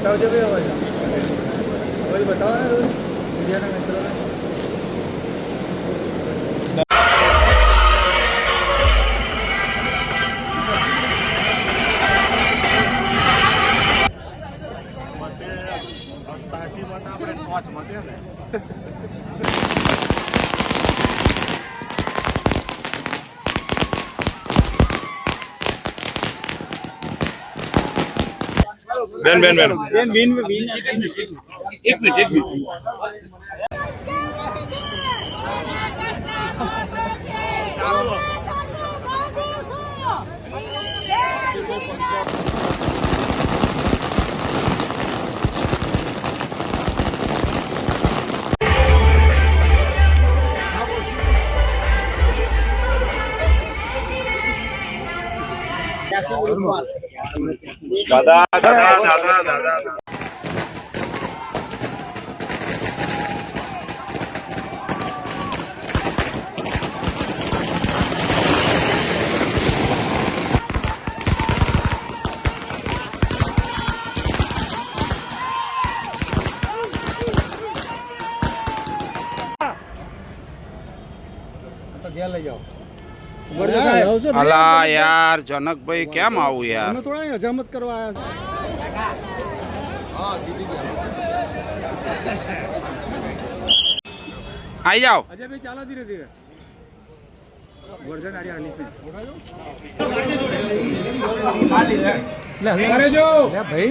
બતાવજો ભાઈ અવાજ? અવાજ બતાવો ને મીડિયાના મિત્રોને. આપણે પાંચ મતે ને. Ben ben ben. Ben win mi win? İlk mi? İlk mi? Olur mu? દાદા દાદા દાદા દાદા તો ઘેર લઈ જાઓ અલા યાર જનકભાઈ કેમ આવું યાર? અમે થોડા હજામત કરવા આવ્યા આઈ જાઓ. અજયભાઈ ચાલો ધીરે ધીરે. વર્ધન આડી છે? કરે જો ભાઈ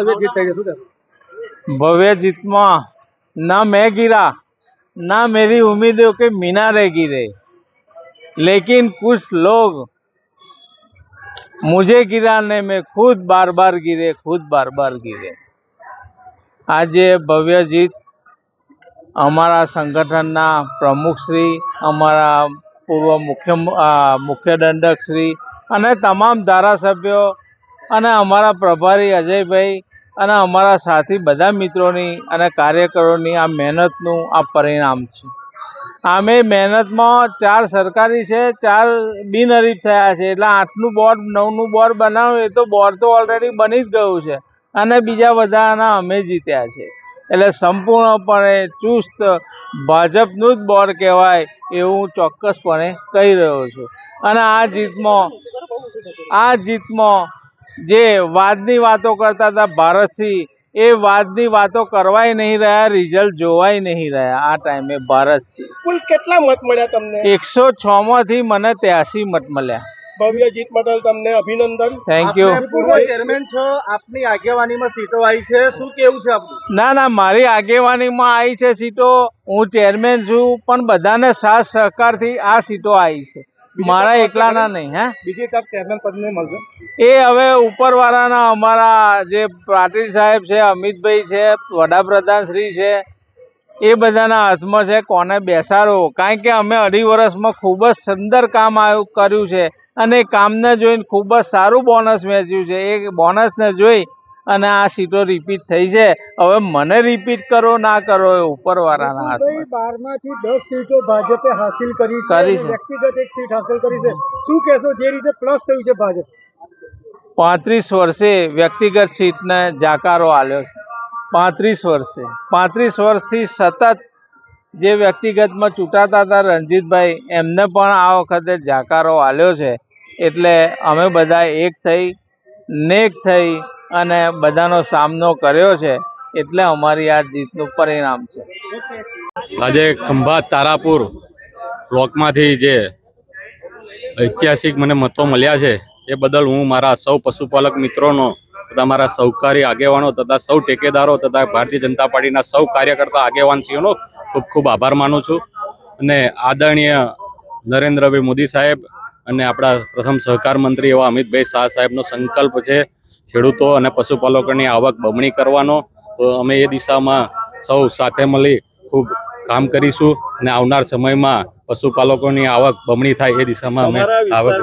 ભવ્ય ગીત થઈ જશે भव्य जितमा ना मैं गिरा ना मेरी उम्मीदों के मीनारे गिरे लेकिन कुछ लोग मुझे गिराने में खुद बार बार गिरे खुद बार बार गिरे આજે ભવ્ય જીત અમારા સંગઠનના પ્રમુખશ્રી અમારા પૂર્વ મુખ્ય આ, મુખ્ય દંડકશ્રી અને તમામ ધારાસભ્યો અને અમારા પ્રભારી અજયભાઈ અને અમારા સાથી બધા મિત્રોની અને કાર્યકરોની આ મહેનતનું આ પરિણામ છે. આમે મહેનતમાં ચાર સરકારી છે, ચાર બિનહરીફ થયા છે. એટલે આઠનું બોર્ડ, નવનું બોર્ડ બનાવ્યું એ તો બોર્ડ તો ઓલરેડી બની જ ગયું છે. અને બીજા બધાના અમે જીત્યા છે. એટલે સંપૂર્ણપણે ચુસ્ત ભાજપનું જ બોર્ડ કહેવાય એવું હું ચોક્કસપણે કહી રહ્યો છું. અને આ જીતમાં આ જીતમાં જે વાદની વાતો કરતા હતા ભારતસિંહ એ વાદની વાતો કરવાય નહીં રહ્યા રિઝલ્ટ જોવાય નહીં રહ્યા આ ટાઈમે ભારતસિંહ. કુલ કેટલા મત મળ્યા તમને? એકસો છ માંથી મને ત્યાસી મત મળ્યા. ભવ્ય જીત બદલ તમને અભિનંદન. થેન્ક યુ પૂર્વ ચેરમેન છો આપની આગેવાનીમાં સીટો આવી છે શું કેવું છે આપનું? ના ના મારી આગેવાનીમાં આવી છે સીટો. હું ચેરમેન છું પણ બધાને સાથ સહકારથી આ સીટો આવી છે. મારા એકલાના નહીં હે? બીજી તક ચેરમેન પદને મળશે એ હવે ઉપરવાળાના અમારા જે પાટીલ સાહેબ છે અમિતભાઈ છે વડાપ્રધાન શ્રી છે એ બધાના હાથમાં છે કોને બેસાડો. કારણ કે અમે અઢી વર્ષમાં ખૂબ જ સુંદર કામ આવ્યું કર્યું છે. અને કામને જોઈને ખૂબ જ સારું બોનસ વેચ્યું છે. એ બોનસને જોઈ અને આ સીટો રિપીટ થઈ છે. હવે મને રિપીટ કરો ના કરો એ ઉપરવાળાના હાથમાં. બારમાંથી દસ સીટો ભાજપે હાસિલ કરી છે. વ્યક્તિગત એક સીટ હાસિલ કરી છે. શું કહેશો જે રીતે પ્લસ થયું છે ભાજપ? પાંત્રીસ વર્ષે વ્યક્તિગત સીટને જાકારો આલ્યો છે. પાંત્રીસ વર્ષે. પાંત્રીસ વર્ષથી સતત જે વ્યક્તિગતમાં ચૂંટાતા હતા રણજીતભાઈ એમને પણ આ વખતે જાકારો આલ્યો છે. એટલે અમે બધા એક થઈ નેક થઈ અને બધાનો સામનો કર્યો છે એટલે અમારી આ જીતનું પરિણામ છે. આજે ખંભાત તારાપુર બ્લોકમાંથી જે ઐતિહાસિક મને મતો મળ્યા છે, એ બદલ હું મારા સૌ પશુપાલક મિત્રોનો તથા મારા સહકારી આગેવાનો તથા સૌ ટેકેદારો તથા ભારતીય જનતા પાર્ટીના સૌ કાર્યકર્તા આગેવાનશ્રીઓનો ખૂબ ખૂબ આભાર માનું છું. અને આદરણીય નરેન્દ્રભાઈ મોદી સાહેબ અને આપણા પ્રથમ સહકાર મંત્રી એવા અમિતભાઈ શાહ સાહેબનો સંકલ્પ છે ખેડૂતો અને પશુપાલકોની આવક બમણી કરવાનો તો અમે એ દિશામાં સૌ સાથે મળી ખૂબ કામ કરીશું અને આવનાર સમયમાં પશુપાલકોની આવક બમણી થાય એ દિશામાં અમે આવક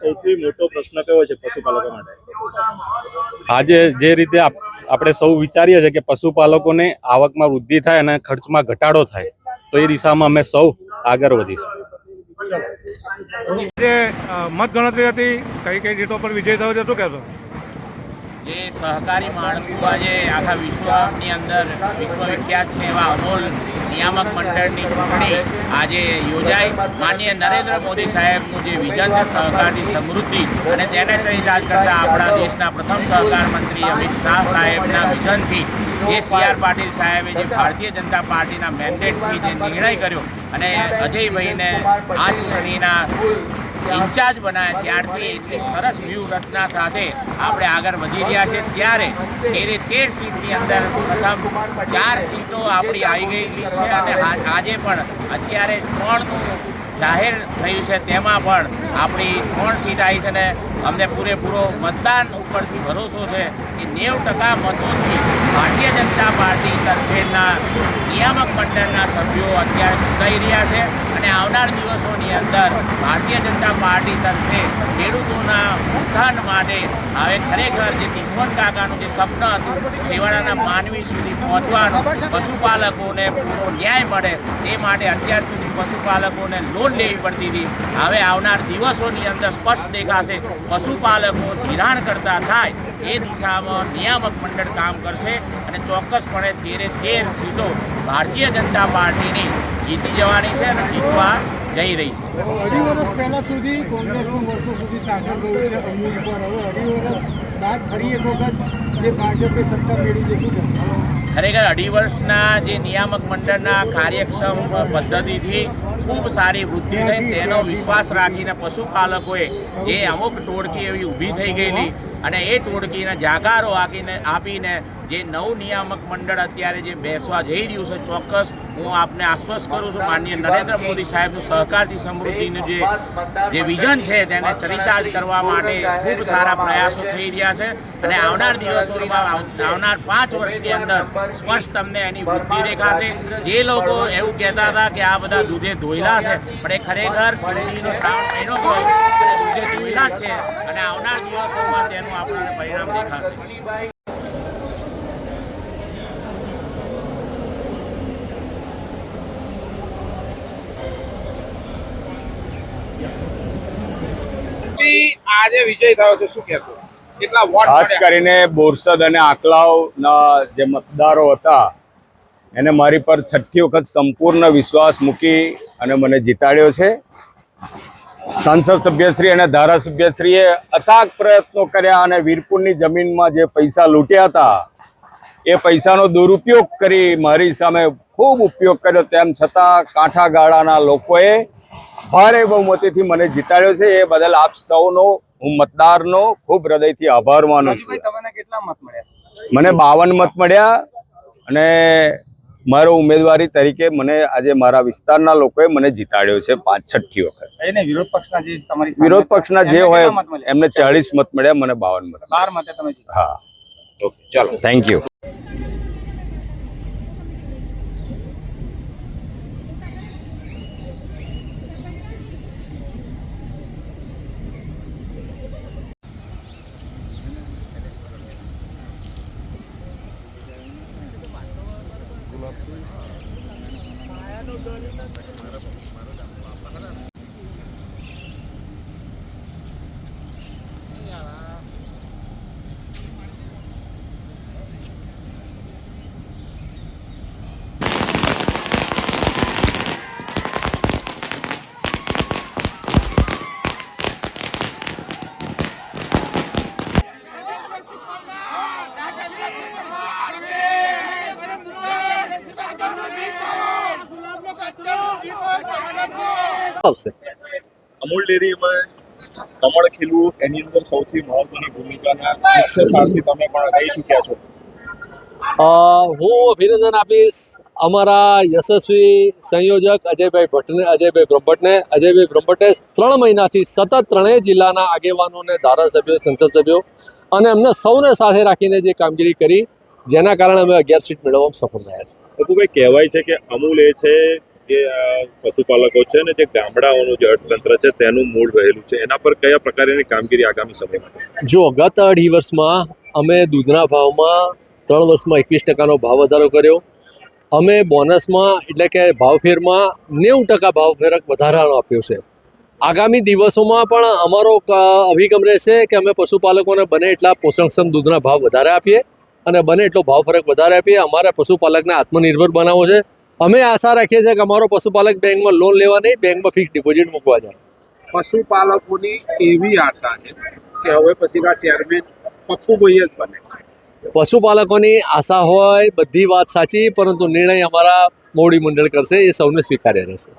સૌથી મોટો પ્રશ્ન કયો છે પશુપાલકો માટે? આજે જે રીતે આપણે સૌ વિચારીએ છીએ કે પશુપાલકોને આવકમાં વૃદ્ધિ થાય અને ખર્ચમાં ઘટાડો થાય તો એ દિશામાં અમે સૌ આગળ વધીશું. જે મત હતી કઈ કઈ ડેટો પર વિજય થયો છે શું કહેશો? જે સહકારી માળખું આજે આખા વિશ્વની અંદર વિશ્વ વિખ્યાત છે એવા અમૂલ નિયામક મંડળની ચૂંટણી આજે યોજાઈ. માનનીય નરેન્દ્ર મોદી સાહેબનું જે વિઝન છે સહકારની સમૃદ્ધિ અને તેને ચરિતાર્થ કરતા આપણા દેશના પ્રથમ સહકાર મંત્રી અમિત શાહ સાહેબના વિઝનથી જે સી આર પાટીલ સાહેબે જે ભારતીય જનતા પાર્ટીના મેન્ડેટથી જે નિર્ણય કર્યો અને અજયભાઈને આ ચૂંટણીના ઇન્ચાર્જ બનાવ્યા ત્યારથી એટલી સરસ વ્યૂહરચના સાથે આપણે આગળ વધી રહ્યા છે. ત્યારે તેરે તેર સીટની અંદર પ્રથમ ચાર સીટો આપણી આવી ગયેલી છે અને આજે પણ અત્યારે ત્રણનું જાહેર થયું છે. તેમાં પણ આપણી ત્રણ સીટ આવી છે ને અમને પૂરેપૂરો મતદાન ઉપરથી ભરોસો છે કે નેવ ટકા મતોથી ભારતીય જનતા પાર્ટી તરફેના નિયામક મંડળના સભ્યો અત્યારે ચૂંટાઈ રહ્યા છે અને આવનાર દિવસોની અંદર ભારતીય જનતા પાર્ટી તરફે ખેડૂતોના ઉત્થાન માટે હવે ખરેખર જે તિમોન કાકાનું જે સ્વપ્ન હતું, છેવાડાના માનવી સુધી પહોંચવાનું, પશુપાલકોને પૂરો ન્યાય મળે તે માટે અત્યાર સુધી પશુપાલકોને લોન લેવી પડતી હતી. હવે આવનાર દિવસોની અંદર સ્પષ્ટ દેખાશે પશુપાલકો ધિરાણ કરતા થાય એ દિશામાં નિયામક મંડળ કામ કરશે અને ચોક્કસપણે તેરે તેર સીટો ભારતીય જનતા પાર્ટીની જીતી જવાની છે અને જીતવા જઈ રહી છે. અઢી વર્ષ પહેલા સુધી કોંગ્રેસનું વર્ષો સુધી શાસન રહ્યું છે. અમૂલ પર હવે અઢી વર્ષ બાદ ફરી એક વખત જે ભાજપે સત્તા મેળવી છે શું ખરેખર અઢી વર્ષના જે નિયામક મંડળના કાર્યક્ષમ પદ્ધતિથી ખૂબ સારી વૃદ્ધિ થઈ તેનો વિશ્વાસ રાખીને પશુપાલકોએ જે અમુક ટોળકી એવી ઊભી થઈ ગયેલી અને એ ટોળકીને જાકારો આપીને આપીને જે નવ નિયામક મંડળ અત્યારે જે બેસવા જઈ રહ્યું છે ચોક્કસ હું આપને આશ્વસ્ત કરું છું, માનનીય નરેન્દ્ર મોદી સાહેબનું સહકારથી સમૃદ્ધિનું જે જે વિઝન છે તેને ચરિતાર્થ કરવા માટે ખૂબ સારા પ્રયાસો થઈ રહ્યા છે અને આવનાર દિવસોમાં આવનાર પાંચ વર્ષની અંદર સ્પષ્ટ તમને એની વૃદ્ધિ દેખાશે. જે લોકો એવું કહેતા હતા કે આ બધા દૂધે ધોયેલા છે, પણ એ ખરેખર શિરડીનો શ્રાવણ મહિનો દૂધે ધોયેલા છે અને આવનાર દિવસોમાં તેનું આપણને પરિણામ દેખાશે. આજે વિજય થયો છે, શું કહેશો? કેટલા વોટ ખાસ કરીને બોરસદ અને આકલાવના જે મતદારો હતા, એને મારી પર છઠ્ઠી વખત સંપૂર્ણ વિશ્વાસ મૂકી અને મને જીતાડ્યો છે. સાંસદ સભ્યશ્રી અને ધારાસભ્યશ્રીએ અથાગ પ્રયત્નો કર્યા અને વીરપુરની જમીનમાં જે પૈસા લૂંટ્યા હતા, એ પૈસાનો દુરુપયોગ કરી મારી સામે ખૂબ ઉપયોગ કર્યો. તેમ છતાં કાંઠા ગાળાના લોકોએ ભારે બહુમતીથી મને જીતાડ્યો છે. એ બદલ આપ સૌનો હું મતદારનો ખૂબ હૃદયથી આભાર માનું છું. મને બાવન મત મળ્યા અને મારો ઉમેદવારી તરીકે મને આજે મારા વિસ્તારના લોકોએ મને જીતાડ્યો છે પાંચ છઠ્ઠી વખત. વિરોધ પક્ષના જે તમારી વિરોધ પક્ષના જે હોય? એમને ચાળીસ મત મળ્યા મને બાવન મત બાર મતે તમે હા. ઓકે ચાલો. Thank you Mas é no dono da આવશે? અમૂલ ડેરીમાં કમળ ખીલવું એની અંદર સૌથી મહત્વની ભૂમિકાના મુખ્ય સારથી તમે પણ રહી ચૂક્યા છો. હું અભિનંદન આપીશ અમારા યશસ્વી સંયોજક અજયભાઈ ભટ્ટને અજયભાઈ બ્રહ્મભટ્ટને. અજયભાઈ બ્રહ્મભટ્ટે ત્રણ મહિનાથી સતત ત્રણેય જિલ્લાના આગેવાનોને ધારાસભ્યો સંસદ સભ્યો અને અમને સૌને સાથે રાખીને જે કામગીરી કરી જેના કારણે અમે અગિયાર સીટ મેળવવામાં સફળ રહ્યા છે ભાઈ કહેવાય છે કે અમૂલ એ છે કે પશુપાલકો છે ને જે ગામડાઓનું જે અર્થતંત્ર છે તેનું મૂળ રહેલું છે, એના પર કયા પ્રકારની કામગીરી આગામી સમયમાં જો ગત અઢી વર્ષમાં અમે દૂધના ભાવમાં ત્રણ વર્ષમાં એકવીસ ટકાનો ભાવ વધારો કર્યો. અમે બોનસમાં એટલે કે ભાવફેરમાં નેવું ટકા ભાવફેરક વધારાનો આપ્યો છે. આગામી દિવસોમાં પણ અમારો અભિગમ રહેશે કે અમે પશુપાલકોને બને એટલા પોષણક્ષમ દૂધના ભાવ વધારે આપીએ અને બને એટલો ભાવ ફરક વધારે આપીએ. અમારા પશુપાલકને આત્મનિર્ભર બનાવવો છે. અમે આશા રાખીએ છીએ કે અમારો પશુપાલક બેંકમાં લોન લેવા નહીં બેંકમાં ફિક્સ ડિપોઝિટ મૂકવા જાય. પશુપાલકોની એવી આશા છે કે હવે પછી આ ચેરમેન પપ્પુભાઈ જ બને. પશુપાલકોની આશા હોય બધી વાત સાચી પરંતુ નિર્ણય અમારા મોડી મંડળ કરશે એ સૌને સ્વીકાર્ય રહેશે.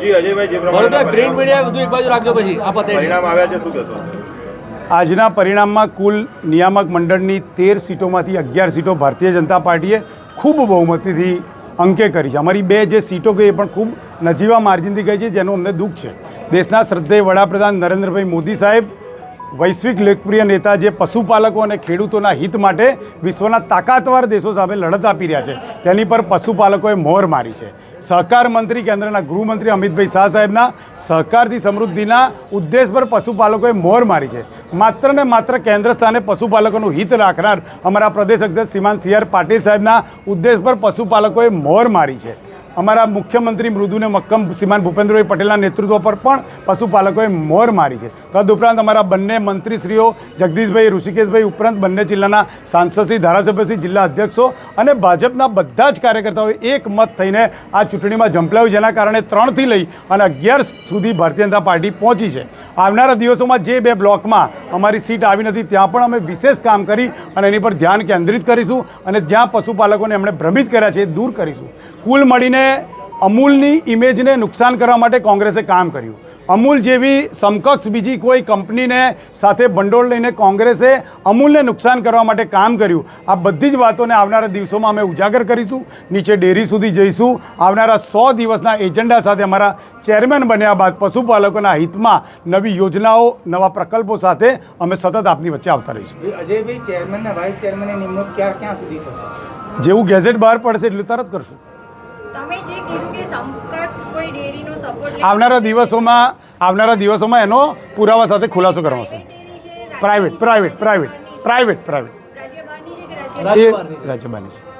જી અજયભાઈ જે પ્રિન્ટ મીડિયા બધું એક બાજુ રાખજો પછી આ પરિણામ આવ્યા છે શું કહેશો? આજના પરિણામમાં કુલ નિયામક મંડળની તેર સીટોમાંથી અગિયાર સીટો ભારતીય જનતા પાર્ટીએ ખૂબ બહુમતીથી અંકે કરી છે. અમારી બે જે સીટો ગઈ એ પણ ખૂબ નજીવા માર્જિનથી ગઈ છે, જેનું અમને દુઃખ છે. દેશના શ્રદ્ધેય વડાપ્રધાન નરેન્દ્રભાઈ મોદી સાહેબ વૈશ્વિક લોકપ્રિય નેતા જે પશુપાલકો અને ખેડૂતોના હિત માટે વિશ્વના તાકાતવાર દેશો સામે લડત આપી રહ્યા છે, તેની પર પશુપાલકોએ મોહર મારી છે. સહકાર મંત્રી કેન્દ્રના ગૃહમંત્રી અમિતભાઈ શાહ સાહેબના સહકારથી સમૃદ્ધિના ઉદ્દેશ પર પશુપાલકોએ મોહર મારી છે. માત્ર ને માત્ર કેન્દ્ર સ્થાને પશુપાલકોનું હિત રાખનાર અમારા પ્રદેશ અધ્યક્ષ શ્રીમાન સી આર પાટીલ સાહેબના ઉદ્દેશ પર પશુપાલકોએ મોહર મારી છે. અમારા મુખ્યમંત્રી મૃદુને મક્કમ શ્રીમાન ભૂપેન્દ્રભાઈ પટેલના નેતૃત્વ પર પણ પશુપાલકોએ મોર મારી છે. તદુપરાંત અમારા બંને મંત્રીશ્રીઓ જગદીશભાઈ, ઋષિકેશભાઈ ઉપરાંત બંને જિલ્લાના સાંસદશ્રી ધારાસભ્યશ્રી જિલ્લા અધ્યક્ષો અને ભાજપના બધા જ કાર્યકર્તાઓએ એક મત થઈને આ ચૂંટણીમાં ઝંપલાવ્યું, જેના કારણે ત્રણથી લઈ અને અગિયાર સુધી ભારતીય જનતા પાર્ટી પહોંચી છે. આવનારા દિવસોમાં જે બે બ્લોકમાં અમારી સીટ આવી નથી, ત્યાં પણ અમે વિશેષ કામ કરી અને એની પર ધ્યાન કેન્દ્રિત કરીશું અને જ્યાં પશુપાલકોને એમણે ભ્રમિત કર્યા છે એ દૂર કરીશું. કુલ મળીને અમૂલની ઇમેજને નુકસાન કરવા માટે કોંગ્રેસે કામ કર્યું. અમૂલ જેવી સમકક્ષ બીજી કોઈ કંપનીને સાથે ભંડોળ લઈને કોંગ્રેસે અમૂલને નુકસાન કરવા માટે કામ કર્યું. આ બધી જ વાતોને આવનારા દિવસોમાં અમે ઉજાગર કરીશું. નીચે ડેરી સુધી જઈશું. આવનારા સો દિવસના એજન્ડા સાથે અમારા ચેરમેન બન્યા બાદ પશુપાલકોના હિતમાં નવી યોજનાઓ નવા પ્રકલ્પો સાથે અમે સતત આપની વચ્ચે આવતા રહીશું. અજયભાઈ ચેરમેન વાઇસ ચેરમેનની નિમણૂક ક્યાં ક્યાં સુધી થશે? જેવું ગેઝેટ બહાર પડશે એટલું તરત કરશું. તમે જે કીધું કે સમકક્ષ કોઈ ડેરીનો સપોર્ટ આવનારા દિવસોમાં આવનારા દિવસોમાં એનો પુરાવા સાથે ખુલાસો કરવાનો છે. Private private private private private એ રાજ્ય બહારની છે.